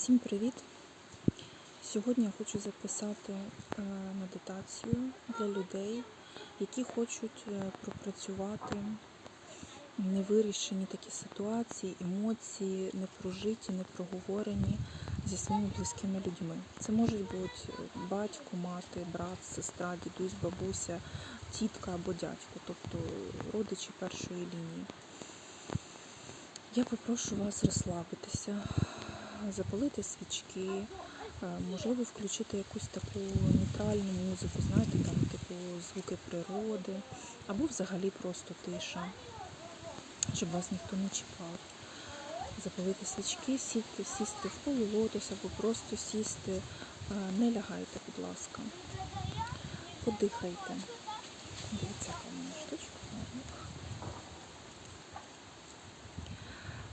Всім привіт! Сьогодні я хочу записати е, медитацію для людей, які хочуть е, пропрацювати невирішені такі ситуації, емоції, непрожиті, непроговорені зі своїми близькими людьми. Це можуть бути е, батько, мати, брат, сестра, дідусь, бабуся, тітка або дядько, тобто родичі першої лінії. Я попрошу вас розслабитися, запалити свічки, е, можливо, включити якусь таку нейтральну музику, знаєте, там типу звуки природи, або взагалі просто тиша, щоб вас ніхто не чіпав. Запалити свічки, сісти, сісти в полулотос або просто сісти. Е, Не лягайте, будь ласка. Подихайте. Дивіться, яка в мене штучка.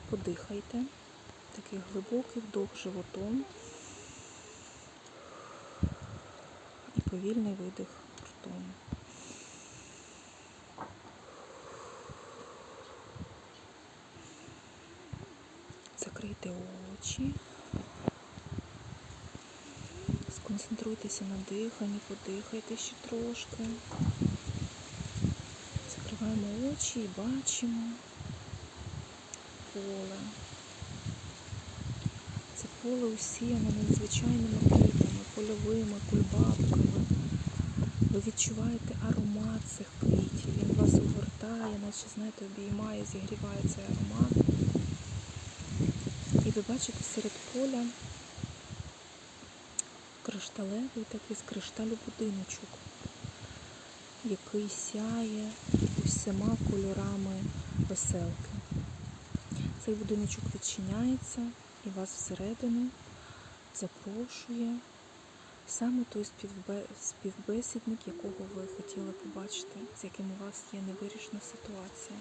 Подихайте. Такий глибокий вдох животом і повільний видих ртом. Закрийте очі. Сконцентруйтеся на диханні, подихайте ще трошки. Закриваємо очі і бачимо поле. Поле усіяне надзвичайними квітами, польовими, кульбабками. Ви відчуваєте аромат цих квітів. Він вас огортає, наче, знаєте, обіймає, зігріває цей аромат. І ви бачите серед поля кришталевий такий з кришталю будиночок, який сяє усіма кольорами веселки. Цей будиночок відчиняється і вас всередину запрошує саме той співбесідник, якого ви хотіли побачити, з яким у вас є невирішена ситуація.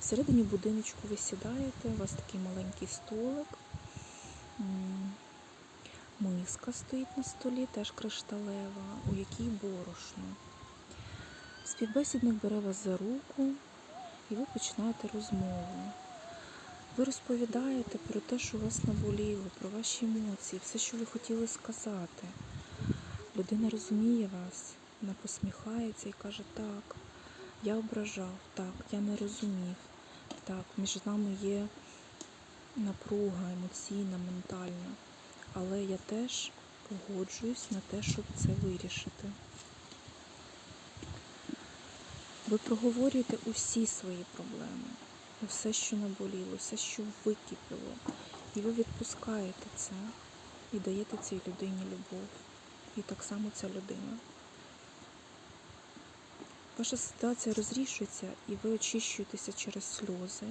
Всередині будиночку ви сідаєте, у вас такий маленький столик, миска стоїть на столі, теж кришталева, у якій борошно. Співбесідник бере вас за руку і ви починаєте розмову. Ви розповідаєте про те, що вас наболіло, про ваші емоції, все, що ви хотіли сказати. Людина розуміє вас, вона посміхається і каже, так, я ображав, так, я не розумів, так, між нами є напруга емоційна, ментальна. Але я теж погоджуюсь на те, щоб це вирішити. Ви проговорюєте усі свої проблеми, все, що наболіло, все, що википіло. І ви відпускаєте це і даєте цій людині любов. І так само ця людина. Ваша ситуація розрішується і ви очищуєтеся через сльози.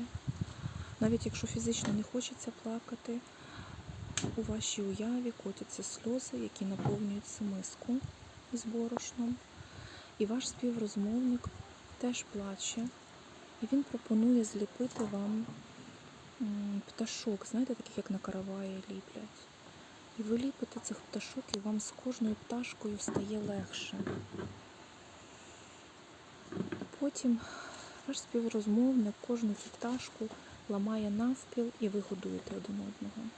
Навіть якщо фізично не хочеться плакати, у вашій уяві котяться сльози, які наповнюють цю миску з борошном. І ваш співрозмовник теж плаче. І він пропонує зліпити вам пташок, знаєте, таких як на караваї ліплять. І ви ліпите цих пташок, і вам з кожною пташкою стає легше. Потім ваш співрозмовник кожну цю пташку ламає навпіл і ви годуєте один одного.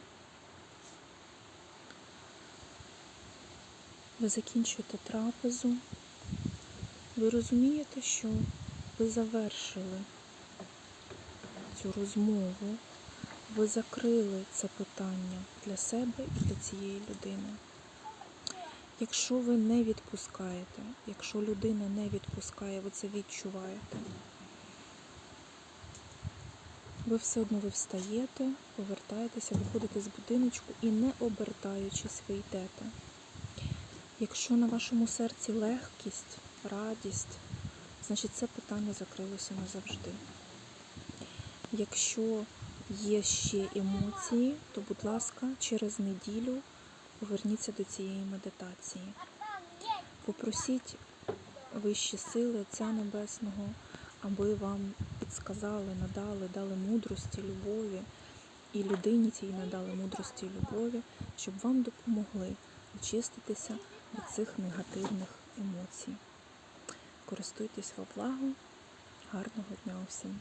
Ви закінчуєте трапезу. Ви розумієте, що ви завершили цю розмову, ви закрили це питання для себе і для цієї людини. Якщо ви не відпускаєте, якщо людина не відпускає, ви це відчуваєте, ви все одно ви встаєте, повертаєтеся, виходите з будиночку і не обертаючись, ви йдете. Якщо на вашому серці легкість, радість, значить це питання закрилося назавжди. Якщо є ще емоції, то, будь ласка, через неділю поверніться до цієї медитації. Попросіть вищі сили Отця Небесного, аби вам підсказали, надали, дали мудрості, любові, і людині цій надали мудрості і любові, щоб вам допомогли очиститися від цих негативних емоцій. Користуйтесь во благо. Гарного дня усім!